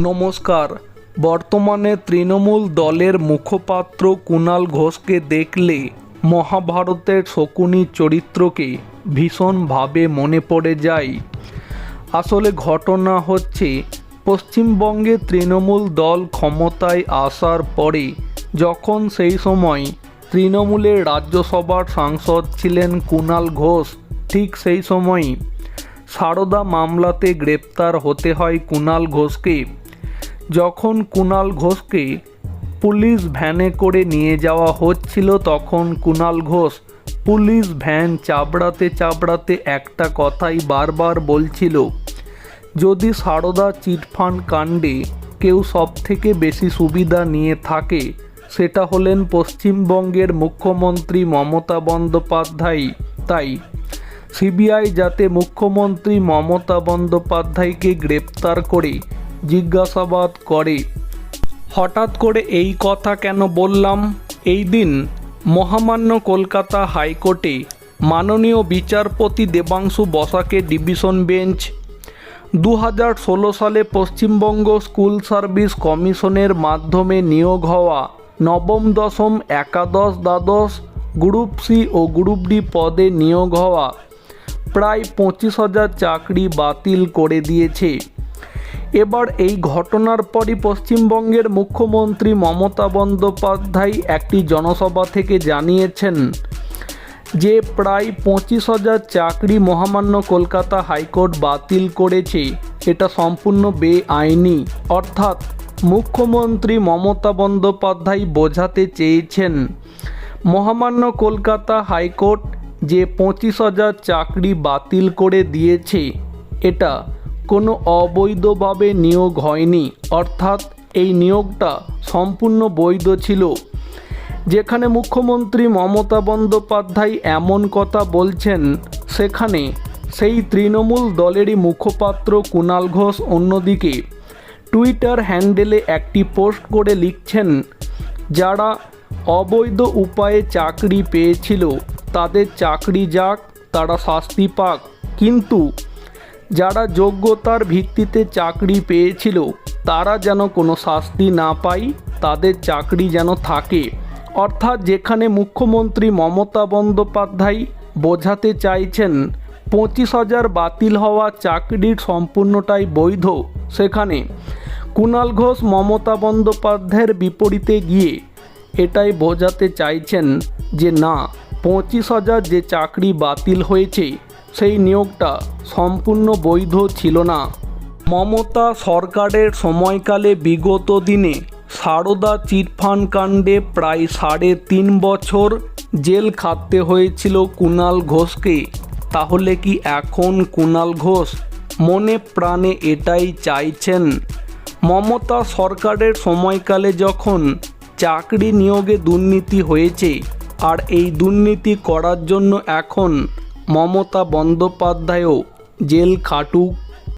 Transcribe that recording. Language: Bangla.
নমস্কার। বর্তমানে তৃণমূল দলের মুখপাত্র কুণাল ঘোষকে দেখলে মহাভারতের শকুনি চরিত্রকে ভীষণভাবে মনে পড়ে যায়। আসলে ঘটনা হচ্ছে, পশ্চিমবঙ্গে তৃণমূল দল ক্ষমতায় আসার পরে যখন সেই সময় তৃণমূলের রাজ্যসভার সাংসদ ছিলেন কুণাল ঘোষ, ঠিক সেই সময়ই সারদা মামলাতে গ্রেপ্তার হতে হয় কুণাল ঘোষকে। যখন কুণাল ঘোষকে পুলিশ ভ্যানে করে নিয়ে যাওয়া হচ্ছিল, তখন কুণাল ঘোষ পুলিশ ভ্যান চাবড়াতে চাবড়াতে একটা কথাই বারবার বলছিল, যদি সারদা চিটফান্ড কাণ্ডে কেউ সব থেকে বেশি সুবিধা নিয়ে থাকে, সেটা হলেন পশ্চিমবঙ্গের মুখ্যমন্ত্রী মমতা বন্দ্যোপাধ্যায়। তাই সিবিআই যাতে মুখ্যমন্ত্রী মমতা বন্দ্যোপাধ্যায়কে গ্রেপ্তার করে জিজ্ঞাসাবাদ করে, হঠাৎ করে এই কথা কেন বললাম? এই দিন মহামান্য কলকাতা হাইকোর্টে মাননীয় বিচারপতি দেবাংশু বসাকে ডিভিশন বেঞ্চ দু হাজার ষোলো সালে পশ্চিমবঙ্গ স্কুল সার্ভিস কমিশনের মাধ্যমে নিয়োগ হওয়া নবম, দশম, একাদশ, দ্বাদশ, গ্রুপ সি ও গ্রুপ ডি পদে নিয়োগ হওয়া প্রায় পঁচিশ হাজার চাকরি বাতিল করে দিয়েছে। এবার এই ঘটনার পরই পশ্চিমবঙ্গের মুখ্যমন্ত্রী মমতা বন্দ্যোপাধ্যায় একটি জনসভা থেকে জানিয়েছেন যে প্রায় পঁচিশ হাজার চাকরি মহামান্য কলকাতা হাইকোর্ট বাতিল করেছে। এটা সম্পূর্ণ বেআইনি। অর্থাৎ মুখ্যমন্ত্রী মমতা বন্দ্যোপাধ্যায় বোঝাতে চেয়েছেন, মহামান্য কলকাতা হাইকোর্ট যে পঁচিশ হাজার চাকরি বাতিল করে দিয়েছে, এটা কোনো অবৈধভাবে নিয়োগ হয়নি। অর্থাৎ এই নিয়োগটা সম্পূর্ণ বৈধ ছিল। যেখানে মুখ্যমন্ত্রী মমতা বন্দ্যোপাধ্যায় এমন কথা বলছেন, সেখানে সেই তৃণমূল দলেরই মুখপাত্র কুণাল ঘোষ অন্যদিকে টুইটার হ্যান্ডেলে একটি পোস্ট করে লিখছেন, যারা অবৈধ উপায়ে চাকরি পেয়েছিল, তাদের চাকরি যাক, তারা শাস্তি পাক। কিন্তু যারা যোগ্যতার ভিত্তিতে চাকরি পেয়েছিল, তারা যেন কোনো শাস্তি না পায়, তাদের চাকরি যেন থাকে। অর্থাৎ যেখানে মুখ্যমন্ত্রী মমতা বন্দ্যোপাধ্যায় বোঝাতে চাইছেন, পঁচিশ হাজার বাতিল হওয়া চাকরির সম্পূর্ণটাই বৈধ সেখানে। কুণাল ঘোষ মমতা বন্দ্যোপাধ্যায়ের বিপরীতে গিয়ে এটাই বোঝাতে চাইছেন যে না, পঁচিশ হাজার যে চাকরি বাতিল হয়েছে সেই নিয়োগটা সম্পূর্ণ বৈধ ছিল না। মমতা সরকারের সময়কালে বিগত দিনে সারদা চিটফান্ড কাণ্ডে প্রায় সাড়ে তিন বছর জেল খাটতে হয়েছিল কুণাল ঘোষকে। তাহলে কি এখন কুণাল ঘোষ মনে প্রাণে এটাই চাইছেন? মমতা সরকারের সময়কালে যখন চাকরি নিয়োগে দুর্নীতি হয়েছে, আর এই দুর্নীতি করার জন্য এখন মমতা বন্দ্যোপাধ্যায়ও জেল খাটুক